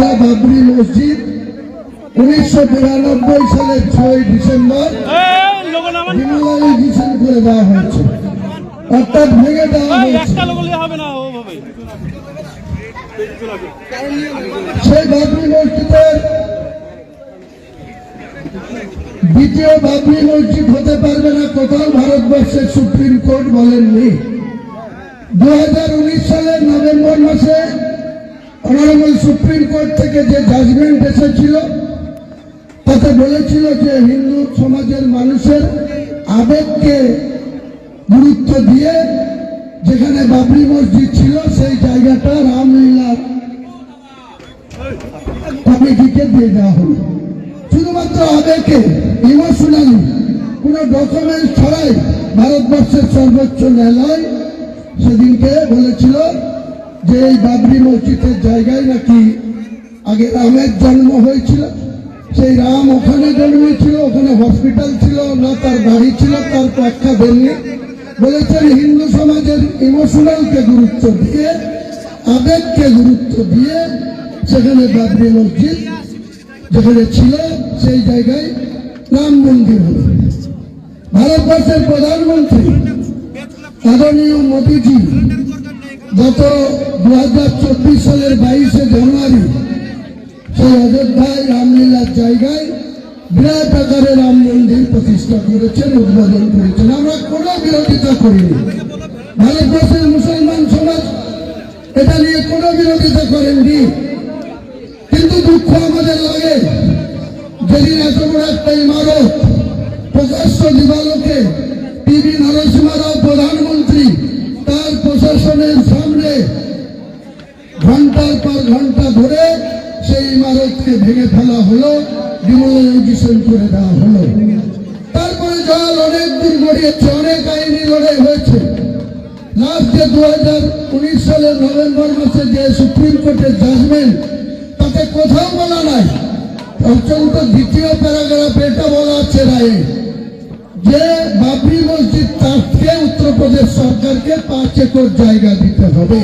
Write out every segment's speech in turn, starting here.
করা বাবরি মসজিদ উনিশশো বিরানব্বই সালের ছয় ডিসেম্বর ডিমোলাইজেশন করে দেওয়া হয়েছে। অর্থাৎ ভেঙে দেওয়া হয়েছে। সেই বাবরি মসজিদের দ্বিতীয় বাবরি মসজিদ হতে পারবে না কোথাও ভারতবর্ষের সুপ্রিম কোর্ট বলেননি। দু হাজার উনিশ সালের নভেম্বর মাসে অনারেবল সুপ্রিম কোর্ট থেকে যে জাজমেন্ট এসেছিল, তাতে বলেছিল যে হিন্দু সমাজের মানুষের আবেগকে গুরুত্ব দিয়ে যেখানে বাবরি মসজিদ ছিল, সেই জায়গাটা রামলীলার কমিটিকে দিয়ে দেওয়া হলো। শুধুমাত্র আবেগে ইমোশনালি কোন ডকুমেন্ট ছাড়াই ভারতবর্ষের সর্বোচ্চ ন্যায়ালয় সেদিনকে বলেছিল যে এই বাবরি মসজিদের জায়গায় নাকি আগে রামের জন্ম হয়েছিল, সেই রাম ওখানে জন্মেছিল, ওখানে হসপিটাল ছিল, না তার বাড়ি ছিল, তার ব্যাখ্যা দেননি। বলেছেন হিন্দু সমাজের ইমোশনালকে গুরুত্ব দিয়ে, আবেগকে গুরুত্ব দিয়ে সেখানে বাবরি মসজিদ যেখানে ছিল, সেই জায়গায় রাম মন্দির হল। ভারতবর্ষের প্রধানমন্ত্রী আদরণীয় মোদীজি গত দু হাজার চব্বিশ সালের বাইশে জানুয়ারি, সেই অযোধ্যায় রামলীলার জায়গায় বিরাট আকারে রাম মন্দির প্রতিষ্ঠা করেছেন, উদ্বোধন করেছেন। আমরা কোনো বিরোধিতা করিনি। ভারতবর্ষের মুসলমান সমাজ এটা নিয়ে কোনো বিরোধিতা করেননি। কিন্তু দুঃখ আমাদের লাগে, যেদিন এত বড় একটা ইমারত, প্রকাশ্য দিবালোকে টিভি নরসিংহ রাও প্রধানমন্ত্রী তার প্রশাসনের সামনে ঘণ্টার পর ঘণ্টা ধরে সেই ইমারতকে ভেঙে ফেলা হলো ডিমোলাইজেশন করে দেওয়া হলো। তারপরে জল অনেক দিন গড়িয়েছে, অনেক আইনি লড়াই হয়েছে। লাস্ট দু হাজার উনিশ সালের নভেম্বর মাসে যে সুপ্রিম কোর্টের জাজমেন্ট তাতে কোথাও বলা নাই। অত্যন্ত দ্বিতীয় প্যারাগ্রাফে এটা বলা আছে রায়ে যে বাবরি মসজিদ ট্রাস্টকে উত্তরপ্রদেশ সরকারকে পাঁচ একর জায়গা দিতে হবে।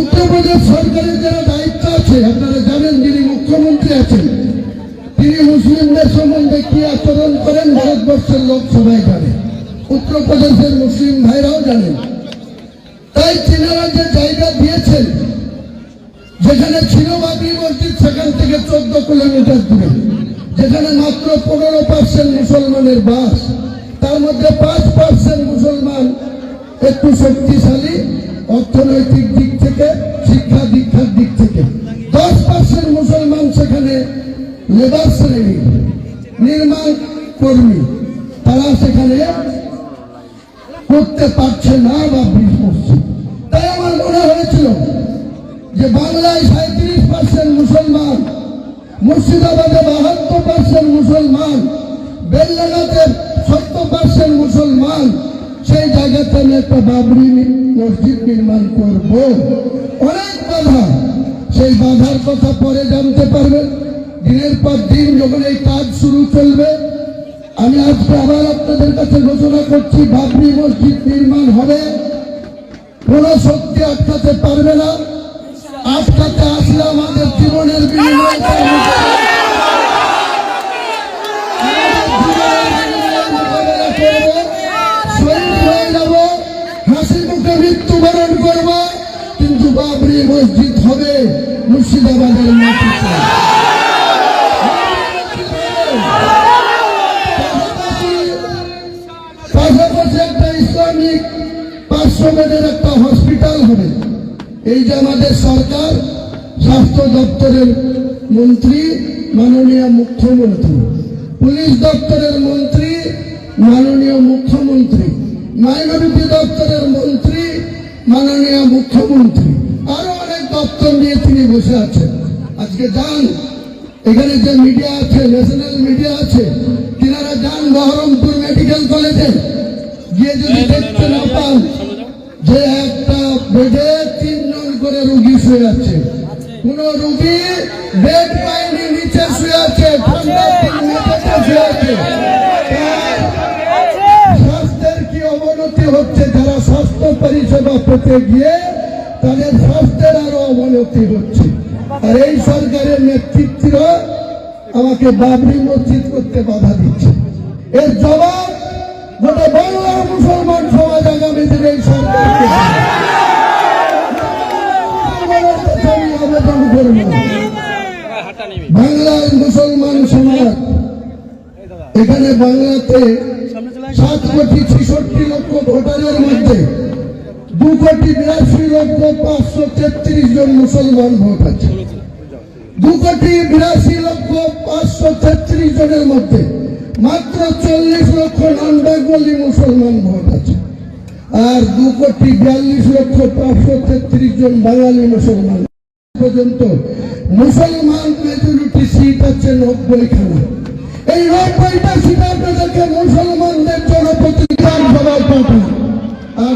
উত্তরপ্রদেশ সরকারের যারা দায়িত্ব আছে, আপনারা জানেন যিনি মুখ্যমন্ত্রী আছেন, তিনি মুসলিমদের সম্বন্ধে কি আচরণ করেন ভারতবর্ষের লোক সবাই জানে উত্তরপ্রদেশের মুসলিম ভাইরাও জানেন। তাই তিনারা যে জায়গা দিয়েছেন, যেখানে ছিল বাবরি মসজিদ, সেখান থেকে চোদ্দ কিলোমিটার দূরে, যেখানে মাত্র পনেরো পার্সেন্ট মুসলমানের বাস, তার মধ্যে পাঁচ মুসলমান একটু শক্তিশালী অর্থনৈতিক দিক থেকে, শিক্ষা দীক্ষার দিক থেকে। দশ পার্সেন্ট মুসলমান সেখানে লেবার শ্রেণি, নির্মাণ কর্মী। তারা সেখানে করতে পারছে না বাবরি মসজিদ তাই আমার মনে হয়েছিল যে বাংলায় সাঁত্রিশ পার্সেন্ট মুসলমান, মুর্শিদাবাদে বাহাত্তর পার্সেন্ট মুসলমান বেললাগাতে সত্তর পার্সেন্ট মুসলমান সেই জায়গাতে আমি একটা বাবরি মসজিদ নির্মাণ করব। অনেক বাধা। সেই বাধার কথা পরে জানতে পারবেন। দিনের পর দিন যখন এই কাজ শুরু চলবে, আমি আজকে আবার আপনাদের কাছে ঘোষণা করছি, বাবরি মসজিদ নির্মাণ হবে। কোন শক্তি আটকাতে পারবে না। আটকাতে আসলে আমাদের জীবনের বিনিময়ে। মসজিদ হবে মুর্শিদাবাদের মাটিতে পাশাপাশি একটা ইসলামিক পাঁচশো একটা হসপিটাল হবে। এই যে আমাদের সরকার, স্বাস্থ্য দপ্তরের মন্ত্রী, মাননীয় মুখ্যমন্ত্রী। পুলিশ দপ্তরের মন্ত্রী, মাননীয় মুখ্যমন্ত্রী। মাইনরিটি দপ্তরের মন্ত্রী, মাননীয় মুখ্যমন্ত্রী। বসে আছেন আজকে যান এখানে যে মিডিয়া আছে ন্যাশনাল মিডিয়া আছে তিনারা যান বহরমপুর মেডিকেল কলেজে গিয়ে যদি দেখতে না পান যে একটা বেডে তিনজন করে রুগী শুয়ে আছে। কোন রুগী বেড পায়নি নিচে শুয়ে আছে শুয়ে আছে। স্বাস্থ্যের কি অবনতি হচ্ছে যারা স্বাস্থ্য পরিষেবা পেতে গিয়ে তাদের স্বাস্থ্যের আরও অবনতি হচ্ছে। আর এই সরকারের নেতৃত্বরা আমাকে বাবরি মসজিদ করতে বাধা দিচ্ছে। এর জবাব গোটা বাংলার মুসলমান সমাজ আগামী দিনে এই বাংলার মুসলমান সমাজ এখানে বাংলাতে সাত কোটি ছেষট্টি লক্ষ ভোটারের মধ্যে দু কোটি বিরাশি লক্ষ পাঁচশো তেত্রিশ জন মুসলমান ভোট আছে। দু কোটি বিরাশি লক্ষ পাঁচশো তেত্রিশ জনের মধ্যে মাত্র চল্লিশ লক্ষ নন বেঙ্গলি মুসলমান ভোট আছে। আর দু কোটি বিয়াল্লিশ লক্ষ পাঁচশো তেত্রিশ জন বাঙালি মুসলমান। পর্যন্ত মুসলমান মেজরিটি সিট আছে নব্বইখানা। এই নব্বইটা সিট আপনাদেরকে মুসলমানদের জন্য প্রতিকার সবাই পাঠান আর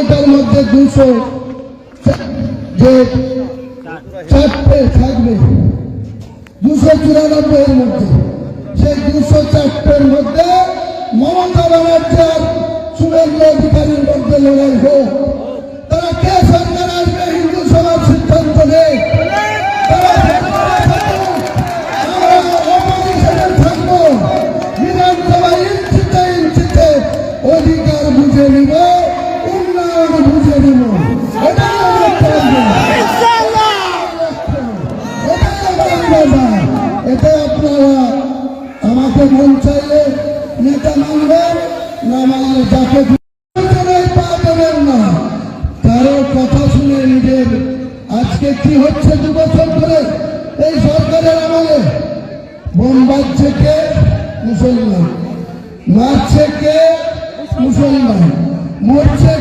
নব্বইটার মধ্যে দুশো যে চারটে থাকবে, দুশো চুরানব্বই এর মধ্যে। সেই দুশো চারটের মধ্যে মমতা ব্যানার্জি আর শুভেন্দু অধিকারীর মধ্যে লড়াই হোক। তারা কে এতে আপনারা আমাকে মন চাইলে নেতা মানবেন, না মানলে যাকে পা দেবেন না। কারও কথা শুনে নিজের আজকে কি হচ্ছে দু বছর ধরে এই সরকারের আমলে? বোম বাজছে কে? মুসলমান। মারছে কে? মুসলমান। মরছে